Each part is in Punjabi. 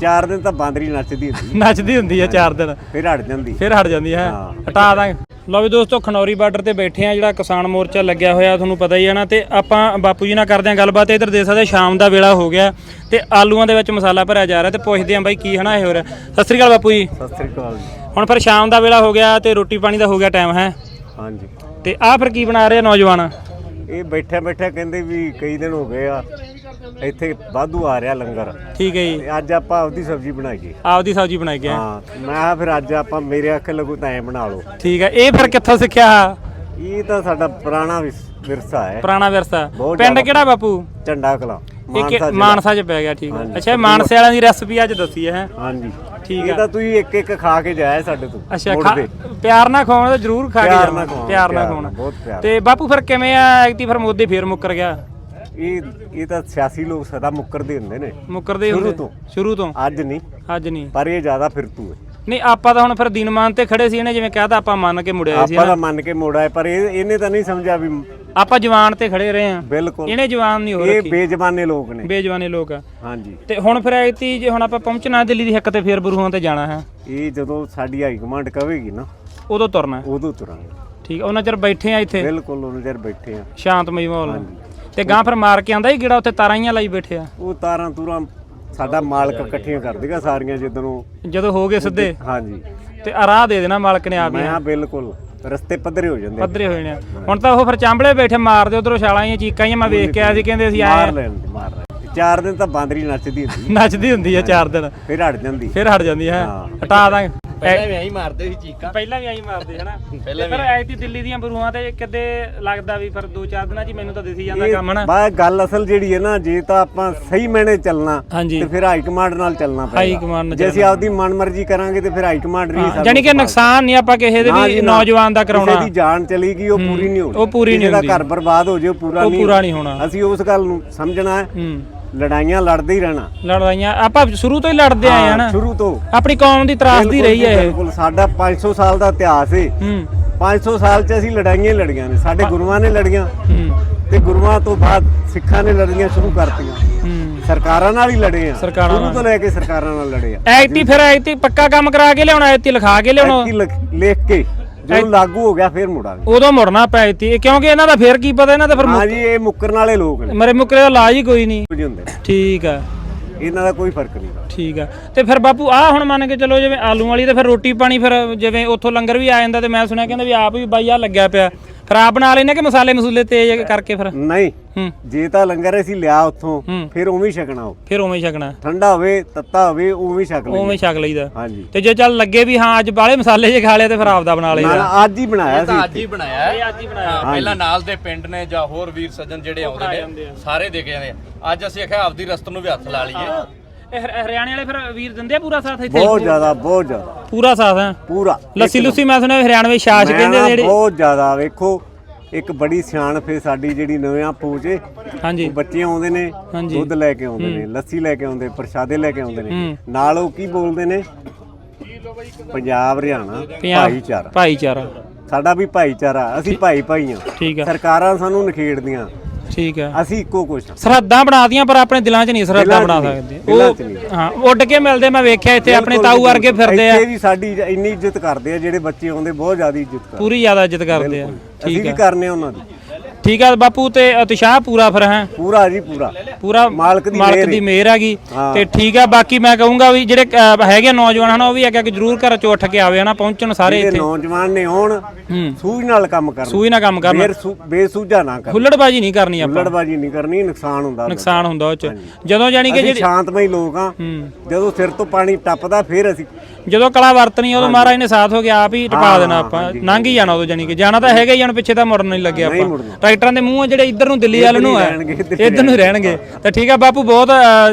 ਚਾਰ ਦਿਨ ਤਾਂ ਬਾਂਦਰੀ ਨੱਚਦੀ ਹੁੰਦੀ ਨੱਚਦੀ ਹੁੰਦੀ ਹੈ 4 ਦਿਨ। ਫਿਰ ਹਟ ਜਾਂਦੀ। ਫਿਰ ਹਟ ਜਾਂਦੀ ਹੈ। ਹਾਂ। ਹਟਾ ਦਾਂਗੇ। ਲਓ ਵੀ ਦੋਸਤੋ ਖਨੌਰੀ ਬਾਰਡਰ ਤੇ ਬੈਠੇ ਆ ਜਿਹੜਾ ਕਿਸਾਨ ਮੋਰਚਾ ਲੱਗਿਆ ਹੋਇਆ ਤੁਹਾਨੂੰ ਪਤਾ ਹੀ ਹੈ ਨਾ ਤੇ ਆਪਾਂ ਬਾਪੂ ਜੀ ਨਾਲ ਕਰਦੇ ਆ ਗੱਲਬਾਤ। ਇੱਧਰ ਦੇ ਸਕਦੇ ਸ਼ਾਮ ਦਾ ਵੇਲਾ ਹੋ ਗਿਆ ਤੇ ਆਲੂਆਂ ਦੇ ਵਿੱਚ ਮਸਾਲਾ ਭਰਿਆ ਜਾ ਰਿਹਾ ਤੇ ਪੁੱਛਦੇ ਆ ਬਾਈ ਕੀ ਹਨਾ ਇਹ ਹੋ ਰਿਹਾ ਸਤਿ ਸ੍ਰੀ ਅਕਾਲ ਬਾਪੂ ਜੀ। ਸਤਿ ਸ੍ਰੀ ਅਕਾਲ ਜੀ। ਹੁਣ ਫਿਰ ਸ਼ਾਮ ਦਾ ਵੇਲਾ ਹੋ ਗਿਆ ਤੇ ਰੋਟੀ ਪਾਣੀ ਦਾ ਹੋ ਗਿਆ ਟਾਈਮ ਹੈ? ਹਾਂਜੀ। ਤੇ ਆਹ ਫਿਰ ਕੀ ਬਣਾ ਰਹੇ ਆ ਨੌਜਵਾਨ? ਇਹ ਬੈਠੇ ਬੈਠੇ ਕਹਿੰਦੇ ਵੀ ਕਈ ਦਿਨ ਹੋ ਗਏ ਆ ਇੱਥੇ ਵਾਧੂ ਆ ਰਿਹਾ ਲੰਗਰ। ਠੀਕ ਹੈ ਜੀ। ਤੇ ਅੱਜ ਆਪਾਂ ਆਪਦੀ ਸਬਜ਼ੀ ਬਣਾਈਏ ਆਪਦੀ ਸਬਜ਼ੀ ਬਣਾਈ ਗਿਆ ਹਾਂ ਮੈਂ ਕਿਹਾ ਫਿਰ ਅੱਜ ਆਪਾਂ ਮੇਰੇ ਅੱਖ ਲੱਗੂ ਤਾਂ ਐ ਬਣਾ ਲਓ। ਠੀਕ ਹੈ ਇਹ ਫਿਰ ਕਿੱਥੋਂ ਸਿੱਖਿਆ? ਆਹ? ਇਹ ਤਾਂ ਸਾਡਾ ਪੁਰਾਣਾ ਵਿਸ- ਵਿਰਸਾ ਹੈ। ਪੁਰਾਣਾ ਵਿਰਸਾ। ਬਹੁਤ ਪਿੰਡ ਜ਼ਿਆਦਾ। ਕਿਹੜਾ ਬਾਪੂ? ਝੰਡਾ ਕਲਾ। ਇਹ ਕਿ- ਮਾਨਸਾ ਜ਼ਿਲ੍ਹਾ। ਮਾਨਸਾ ਚ ਪੈ ਗਿਆ ਠੀਕ ਹੈ। ਹਾਂਜੀ। ਅੱਛਾ ਮਾਨਸੇ ਵਾਲਿਆਂ ਦੀ ਰੈਸਪੀ ਅੱਜ ਦੱਸੀ ਹੈ। ਹਾਂਜੀ। ਠੀਕ ਇਹ ਆ। ਤਾਂ ਤੁਸੀਂ ਇੱਕ ਇੱਕ ਖਾ ਕੇ ਜਾਇਆ ਸਾਡੇ ਤੋਂ ਅੱਛਾ ਮੁੜ ਖਾ- ਕੇ। ਪਿਆਰ ਨਾਲ ਖਵਾਉਣਾ ਤਾਂ ਜ਼ਰੂਰ ਖਾ ਕੇ ਪਿਆਰ ਜਾਣਾ ਖਵਾਉਣਾ, ਪਿਆਰ ਨਾਲ ਪਿਆਰ ਖਵਾਉਣਾ। ਬਹੁਤ ਪਿਆਰ। ਤੇ ਬਾਪੂ ਫਿਰ ਕਿਵੇਂ ਆ? ਐਕਟੀ ਫਿਰ ਮੋਦੀ ਫੇਰ ਮੁੱਕਰ ਗਿਆ। ਇਹ ਇਹ ਤਾਂ ਸਿਆਸੀ ਲੋਕ ਸਦਾ ਮੁੱਕਰਦੇ ਹੁੰਦੇ ਨੇ। ਮੁੱਕਰਦੇ ਸ਼ੁਰੂ ਹੁੰਦੇ ਤੋਂ। ਸ਼ੁਰੂ ਤੋਂ। ਅੱਜ ਨਹੀਂ। ਅੱਜ ਨਹੀਂ। ਪਰ ਇਹ ਜ਼ਿਆਦਾ ਫਿਰਤੂ ਹੈ। ਨਹੀਂ ਆਪਾਂ ਤਾਂ ਹੁਣ ਫਿਰ ਦੀਨਮਾਨ ਤੇ ਖੜੇ ਸੀ ਇਹਨੇ ਜਿਵੇਂ ਕਹਤਾ ਆਪਾਂ ਮੰਨ ਕੇ ਮੁੜਿਆ ਸੀ ਆਪਾਂ ਤਾਂ ਮੰਨ ਕੇ ਮੋੜਾ ਹੈ ਪਰ ਇਹ ਇਹਨੇ ਤਾਂ ਨਹੀਂ ਸਮਝਿਆ ਵੀ ਆਪਾਂ ਜਵਾਨ ਤੇ ਖੜੇ ਰਹੇ ਆ ਬਿਲਕੁਲ। ਇਹਨੇ ਜਵਾਨ ਨਹੀਂ ਹੋ ਇਹ ਰੱਖੀ। ਬੇਜ਼ਬਾਨੇ ਲੋਕ ਨੇ। ਬੇਜਵਾਨੇ ਲੋਕ ਆ। ਹਾਂਜੀ। ਤੇ ਹੁਣ ਫਿਰ ਐਤੀ ਜੇ ਹੁਣ ਆਪਾਂ ਪਹੁੰਚਣਾ ਦਿੱਲੀ ਦੀ ਹੱਕ ਤੇ ਫੇਰ ਬਰੂਹਾਂ ਤੇ ਜਾਣਾ ਹੈ। ਇਹ ਜਦੋਂ ਸਾਡੀ ਹਾਈ ਕਮਾਂਡ ਕਹੇਗੀ ਨਾ ਉਦੋਂ ਤੁਰਨਾ ਹੈ। ਉਦੋਂ ਤੁਰਾਂਗੇ। ਠੀਕ ਆ ਉਹਨਾਂ ਚਿਰ ਬੈਠੇ ਆ ਇੱਥੇ। ਬਿਲਕੁਲ ਉਹਨਾਂ ਚਿਰ ਬੈਠੇ ਆ। ਸ਼ਾਂਤਮਈ ਮਾਹੌਲ। ਨਾਲ। ਤੇ ਗਾਂ ਫਿਰ ਮਾਰ ਕੇ ਆਂਦਾ ਹੀ ਕਿਹੜਾ ਉੱਥੇ ਤਾਰਾਈਆਂ ਲਾਈ ਬੈਠੇ ਆ। ਉਹ ਤਾਰਾਂ ਤੂਰਾਂ ਸਾਡਾ ਮਾਲਕ ਇਕੱਠੀਆਂ ਕਰ ਦੇਗਾ ਸਾਰੀਆਂ ਜਦੋਂ ਜਦੋਂ ਹੋ ਗਏ ਸਿੱਧੇ। ਹਾਂਜੀ। ਤੇ ਆ ਰਾਹ ਦੇ ਦੇਣਾ ਮਾਲਕ ਨੇ ਆਪ ਹੀ ਮੈਂ ਆ ਬਿਲਕੁਲ। ਰਸਤੇ ਪੱਧਰੇ ਹੋ ਜਾਂਦੇ। ਪੱਧਰੇ ਹੋਏ ਨੇ ਹੁਣ ਤਾਂ ਉਹ ਫਿਰ ਚਾਂਬਲੇ ਬੈਠੇ ਮਾਰਦੇ ਉਧਰੋਂ ਛਾਲਾਂ ਹੀ ਚੀਕਾਂ ਹੀ ਮੈਂ ਵੇਖ ਕੇ ਆਇਆ ਸੀ ਕਹਿੰਦੇ ਅਸੀਂ ਮਾਰ ਆਏ ਲੈਣ ਦੇ, ਮਾਰ ਲੈਣ। ਚਾਰ ਦਿਨ ਤਾਂ ਬਾਂਦਰੀ ਨੱਚਦੀ ਹੁੰਦੀ ਨੱਚਦੀ ਹੁੰਦੀ ਆ ਚਾਰ ਦਿਨ। ਫਿਰ ਹਟ ਜਾਂਦੀ। ਫਿਰ ਹਟ ਜਾਂਦੀ ਹੈ। ਹਾਂ। ਹਟਾ ਦਾਂਗੇ। ਪਹਿਲਾਂ ਵੀ ਐਂ ਮਾਰਦੇ ਸੀ ਚੀਕਾਂ। ਪਹਿਲਾਂ ਵੀ ਆਈ ਮਾਰਦੇ ਹਨਾ? ਤੇ ਫਿਰ ਐਤੀ ਦਿੱਲੀ ਦੀਆਂ ਬਰੂਹਾਂ ਤੇ ਕਿਤੇ ਲੱਗਦਾ ਵੀ ਫਿਰ ਦੋ ਚਾਰ ਦਿਨਾਂ ਚ ਮੈਨੂੰ ਤਾਂ ਦਿਸੀ ਜਾਂਦਾ ਕੰਮ ਹਨਾ? ਬਾ ਗੱਲ ਅਸਲ ਜਿਹੜੀ ਹੈ ਨਾ ਜੇ ਤਾਂ ਆਪਾਂ ਸਹੀ ਮੈਨੇ ਚੱਲਣਾ ਤੇ ਫਿਰ ਹਾਈ ਕਮਾਂਡ ਨਾਲ ਚੱਲਣਾ ਪਏਗਾ ਹਾਈ ਕਮਾਂਡ ਨਾਲ ਜੇ ਅਸੀਂ ਆਪਦੀ ਮਨਮਰਜ਼ੀ ਕਰਾਂਗੇ ਤੇ ਫਿਰ ਹਾਈ ਕਮਾਂਡ ਨਹੀਂ ਸਾਨੂੰ ਜਾਨੀ ਕਿ ਨੁਕਸਾਨ ਨਹੀਂ ਆਪਾਂ ਕਿਸੇ ਦੇ ਨਾ ਵੀ ਨਾ। ਨੌਜਵਾਨ ਦਾ ਕਿਸੇ ਕਰਾਉਣਾ ਦੀ ਜਾਨ ਚਲੀ ਗਈ ਉਹ ਪੂਰੀ ਨਹੀਂ ਹੋਣੀ। ਉਹ ਪੂਰੀ ਨਹੀਂ ਕਿਸੇ ਹੁੰਦੀ। ਦਾ ਘਰ ਬਰਬਾਦ ਹੋ ਜੇ ਉਹ ਪੂਰਾ ਉਹ ਨਹੀਂ ਪੂਰਾ ਨਹੀਂ ਹੋਣਾ। ਅਸੀਂ ਉਸ ਗੱਲ ਨੂੰ ਸਮਝਣਾ ਹੈ। ਹੂੰ। ਲੜਾਈਆਂ ਲੜਦੇ ਹੀ ਰਹਿਣਾ। ਲੜਾਈਆਂ ਆਪਾਂ ਸ਼ੁਰੂ ਤੋਂ ਹੀ ਲੜਦੇ ਆਏ ਆ ਨਾ। ਸ਼ੁਰੂ ਤੋਂ। ਆਪਣੀ ਕੌਮ ਦੀ ਤਰਾਸਦੀ ਰਹੀ ਹੈ ਇਹ। ਬਿਲਕੁਲ। ਸਾਡਾ 500 ਸਾਲ ਦਾ ਇਤਿਹਾਸ ਹੈ। ਹੂੰ 500 ਸਾਲ ਚ ਅਸੀਂ ਲੜਾਈਆਂ ਹੀ ਲੜੀਆਂ ਨੇ। ਸਾਡੇ ਗੁਰੂਆਂ ਨੇ ਲੜੀਆਂ। ਹੂੰ। ਤੇ ਗੁਰੂਆਂ ਤੋਂ ਬਾਅਦ ਸਿੱਖਾਂ ਨੇ ਲੜਨੀਆਂ ਸ਼ੁਰੂ ਕਰਤੀਆਂ। ਹੂੰ। ਸਰਕਾਰਾਂ ਨਾਲ ਹੀ ਲੜੇ ਆ। ਸਰਕਾਰਾਂ ਸ਼ੁਰੂ ਤੋਂ ਲੈ ਕੇ ਸਰਕਾਰਾਂ ਨਾਲ ਲੜੇ ਆ। ਐਕਟੀ ਫਿਰ ਐਕਟੀ ਪੱਕਾ ਕੰਮ ਕਰਾ ਕੇ ਲਿਆਉਣਾ ਐਕਟੀ ਲਿਖਾ ਕੇ ਲਿਆਉਣਾ। ਐਤਕੀ ਲਿਖ- ਲਿਖ ਕੇ। ਜਦੋਂ ਲਾਗੂ ਹੋ ਗਿਆ ਫਿਰ ਮੁੜਾਂਗੇ। ਉਦੋਂ ਮੁੜਨਾ ਪੈ ਐਕਟੀ ਕਿਉਂਕਿ ਇਹਨਾਂ ਦਾ ਫਿਰ ਕੀ ਪਤਾ ਇਹਨਾਂ ਦਾ ਫਿਰ ਹਾਂ ਜੀ ਇਹ ਮੁੱਕਰਨ ਵਾਲੇ ਲੋਕ ਨੇ। ਮਰੇ ਮੁਕਰੇ ਦਾ ਇਲਾਜ ਹੀ ਕੋਈ ਨਹੀਂ। ਕੁਝ ਹੁੰਦੇ। ਨੇ ਠੀਕ ਆ। ਇਹਨਾਂ ਦਾ ਕੋਈ ਫ਼ਰਕ ਨਹੀਂ। ਠੀਕ ਆ। ਤੇ ਫਿਰ ਬਾਪੂ ਆ ਹੁਣ ਮੰਨ ਕੇ ਚਲੋ ਜਿਵੇਂ ਆਲੂ ਵਾਲੀ ਤੇ ਫਿਰ ਰੋਟੀ ਪਾਣੀ ਫਿਰ ਜਿਵੇਂ ਉੱਥੋਂ ਲੰਗਰ ਵੀ ਆ ਜਾਂਦਾ ਤੇ ਮੈਂ ਸੁਣਿਆ ਕਹਿੰਦੇ ਵੀ ਆਪ ਵੀ ਬਾਈ ਆ ਲੱਗਿਆ ਪਿਆ। ਫਿਰ ਆਪ ਬਣਾ ਲੈਣੇ ਕਿ ਮਸਾਲੇ ਮਸੂਲੇ ਤੇਜ਼ ਕਰਕੇ ਫਿਰ? ਨਹੀਂ ਹੂੰ। ਜੇ ਤਾਂ ਲੰਗਰ ਅਸੀਂ ਲਿਆ ਉੱਥੋਂ ਹੂੰ। ਫਿਰ ਉਵੇਂ ਹੀ ਛਕਣਾ ਉਹ। ਫਿਰ ਉਵੇਂ ਹੀ ਛਕਣਾ। ਠੰਡਾ ਹੋਵੇ ਤੱਤਾ ਹੋਵੇ ਉਵੇਂ ਹੀ ਛਕ ਲਈ ਉਵੇਂ ਹੀ ਛਕ ਲਈਦਾ। ਹਾਂਜੀ। ਤੇ ਜੇ ਚੱਲ ਲੱਗੇ ਵੀ ਹਾਂ ਅੱਜ ਬਾਲੇ ਮਸਾਲੇ ਜੇ ਖਾ ਲਿਆ ਤੇ ਫਿਰ ਆਪਦਾ ਬਣਾ ਨਾ ਲਈਦਾ। ਨਾ, ਅੱਜ ਹੀ ਬਣਾਇਆ ਤਾਂ ਸੀ ਅੱਜ ਹੀ ਬਣਾਇਆ ਹੈ। ਅੱਜ ਹੀ ਬਣਾਇਆ। ਹਾਂ, ਪਹਿਲਾਂ ਨਾਲ ਦੇ ਪਿੰਡ ਨੇ ਜਾਂ ਹੋਰ ਵੀਰ ਸੱਜਣ ਜਿਹੜੇ ਆਉਂਦੇ ਨੇ ਸਾਰੇ ਦੇ ਕੇ ਜਾਂਦੇ ਆ। ਅੱਜ ਅਸੀਂ ਆਖਿਆ ਆਪਦੀ ਰਸਤ ਨੂੰ ਵੀ ਹੱਥ ਲਾ ਲਈਏ। ਇਹ ਹਰ- ਹਰਿਆਣੇ ਵਾਲੇ ਫਿਰ ਵੀਰ ਦਿੰਦੇ ਆ ਪੂਰਾ ਸਾਥ ਇੱਥੇ? ਬਹੁਤ ਜ਼ਿਆਦਾ ਬਹੁਤ ਜ਼ਿਆਦਾ। ਪੂਰਾ ਸਾਥ ਹੈ? ਪੂਰਾ ਲੱਸੀ ਲੁੱਸੀ ਮੈਂ ਸੁਣਿਆ ਹਰਿਆਣਵੇ ਛਾਛ ਮੈਂ ਕਹਿੰਦੇ ਨਾ ਆ ਜਿਹੜੇ ਬਹੁਤ ਜ਼ਿਆਦਾ ਵੇਖੋ ਇੱਕ ਬੜੀ ਸਿਆਣਪ ਹੈ ਸਾਡੀ ਜਿਹੜੀ ਨਵੇਂ ਪੂਜੇ ਹਾਂਜੀ। ਬੱਚੇ ਆਉਂਦੇ ਨੇ ਹਾਂਜੀ। ਦੁੱਧ ਲੈ ਕੇ ਆਉਂਦੇ ਨੇ ਲੱਸੀ ਲੈ ਕੇ ਆਉਂਦੇ ਪ੍ਰਸ਼ਾਦੇ ਲੈ ਕੇ ਆਉਂਦੇ ਨੇ। ਹੂੰ। ਨਾਲ ਉਹ ਕੀ ਬੋਲਦੇ ਨੇ? ਪੰਜਾਬ ਹਰਿਆਣਾ ਪੰਜਾਬ- ਭਾਈਚਾਰਾ। ਭਾਈਚਾਰਾ। ਸਾਡਾ ਵੀ ਭਾਈਚਾਰਾ ਅਸੀਂ ਭਾਈ ਭਾਈ ਠੀਕ ਆ। ਸਰਕਾਰਾਂ ਸਾਨੂੰ ਨਖੇੜਦੀਆਂ। ਠੀਕ ਆ ਅਸੀਂ ਇੱਕੋ ਕੁਛ ਹਾਂ। ਸਰਹੱਦਾਂ ਬਣਾਤੀਆਂ ਪਰ ਆਪਣੇ ਦਿਲਾਂ 'ਚ ਨਹੀਂ ਸਰਹੱਦਾਂ ਦਿਲਾਂ 'ਚ ਬਣਾ ਨਹੀਂ, ਸਕਦੇ। ਦਿਲਾਂ ਉਹ 'ਚ ਨਹੀਂ। ਹਾਂ ਉੱਡ ਕੇ ਮਿਲਦੇ ਮੈਂ ਵੇਖਿਆ ਇੱਥੇ ਆਪਣੇ ਬਿਲਕੁਲ ਤਾਊ ਵਰਗੇ ਫਿਰਦੇ ਆ। ਇੱਥੇ ਵੀ ਸਾਡੀ ਇੰਨੀ ਇੱਜ਼ਤ ਕਰਦੇ ਆ ਜਿਹੜੇ ਬੱਚੇ ਆਉਂਦੇ ਬਹੁਤ ਜ਼ਿਆਦਾ ਇੱਜ਼ਤ ਕਰਦੇ ਪੂਰੀ ਜ਼ਿਆਦਾ ਇੱਜ਼ਤ ਕਰਦੇ ਆ। ਅਸੀਂ ਠੀਕ ਵੀ ਕਰਨੇ ਉਹਨਾਂ ਦੀ। ਠੀਕ ਆ ਬਾਪੂ ਤੇ ਉਤਸ਼ਾਹ ਪੂਰਾ ਫਿਰ ਹੈ? ਪੂਰਾ ਜੀ ਪੂਰਾ। ਪੂਰਾ ਮਾਲਕ ਦੀ ਮਾਲਕ ਮਿਹਰ ਦੀ ਹੈ। ਮਿਹਰ ਹੈਗੀ। ਹਾਂ। ਤੇ ਠੀਕ ਆ ਬਾਕੀ ਮੈਂ ਕਹੂੰਗਾ ਵੀ ਜਿਹੜੇ ਅ, ਹੈਗੇ ਨੌਜਵਾਨ ਹਨ ਉਹ ਵੀ ਅੱਗੇ ਅੱਗੇ ਜ਼ਰੂਰ ਘਰ ਚੋਂ ਉੱਠ ਕੇ ਆਵੇ ਨਾ ਪਹੁੰਚਣ ਸਾਰੇ ਜਿਹੜੇ ਇੱਥੇ। ਨੌਜਵਾਨ ਨੇ ਆਉਣ ਹੂੰ। ਸੂਝ ਨਾਲ ਕੰਮ ਕਰਨ। ਸੂਈ ਨਾਲ ਕੰਮ ਕਰਨਾ। ਬੇਸੂਝਾ ਨਾ ਕਰਨ। ਹੁੱਲੜਬਾਜੀ ਨਹੀਂ ਕਰਨੀ ਆਪਾਂ। ਹੁੱਲੜਬਾਜੀ ਨਹੀਂ ਕਰਨੀ ਨੁਕਸਾਨ ਹੁੰਦਾ ਨੁਕਸਾਨ ਹੁੰਦਾ ਉਹ ਚ। ਜਦੋਂ ਜਾਨੀ ਕਿ ਅਸੀਂ ਜਿਹੜੀ ਸ਼ਾਂਤਮਈ ਲੋਕ ਆ ਹੂੰ। ਜਦੋਂ ਸਿਰ ਤੋਂ ਪਾਣੀ ਟੱਪਦਾ ਫਿਰ ਅਸੀਂ ਜਦੋਂ ਕਲਾ ਵਰਤਣੀ ਆ, ਉਦੋਂ ਮਹਾਰਾਜ ਨੇ ਸਾਥ ਹੋ ਗਿਆ ਆਪ ਹੀ ਟਪਾ ਦੇਣਾ ਆਪਾਂ। ਲੰਘ ਹੀ ਜਾਣਾ ਉਦੋਂ ਜਾਨੀ ਕਿ। ਜਾਣਾ ਤਾਂ ਹੈਗਾ ਹੀ ਹੁਣ ਪਿੱਛੇ ਤਾਂ ਮੁੜਨ ਨਹੀਂ ਲੱਗੇ ਨਹੀਂ ਆਪਾਂ। ਮੁੜਨਾ। ਟਰੈਕਟਰਾਂ ਦੇ ਮੂੰਹ ਆ ਜਿਹੜੇ ਇੱਧਰ ਨੂੰ ਦਿੱਲੀ ਵੱਲ ਨੂੰ ਆ। ਇੱਧਰ ਨੂੰ ਰਹਿਣਗੇ ਤਾਂ ਠੀਕ ਆ ਬਾਪੂ ਬਹੁਤ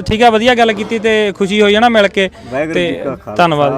ਠੀਕ ਆ ਵਧੀਆ ਗੱਲ ਕੀਤੀ ਤੇ ਖੁਸ਼ੀ ਹੋਈ ਹੈ ਨਾ ਮਿਲ ਕੇ। ਤੇ ਧੰਨਵਾਦ।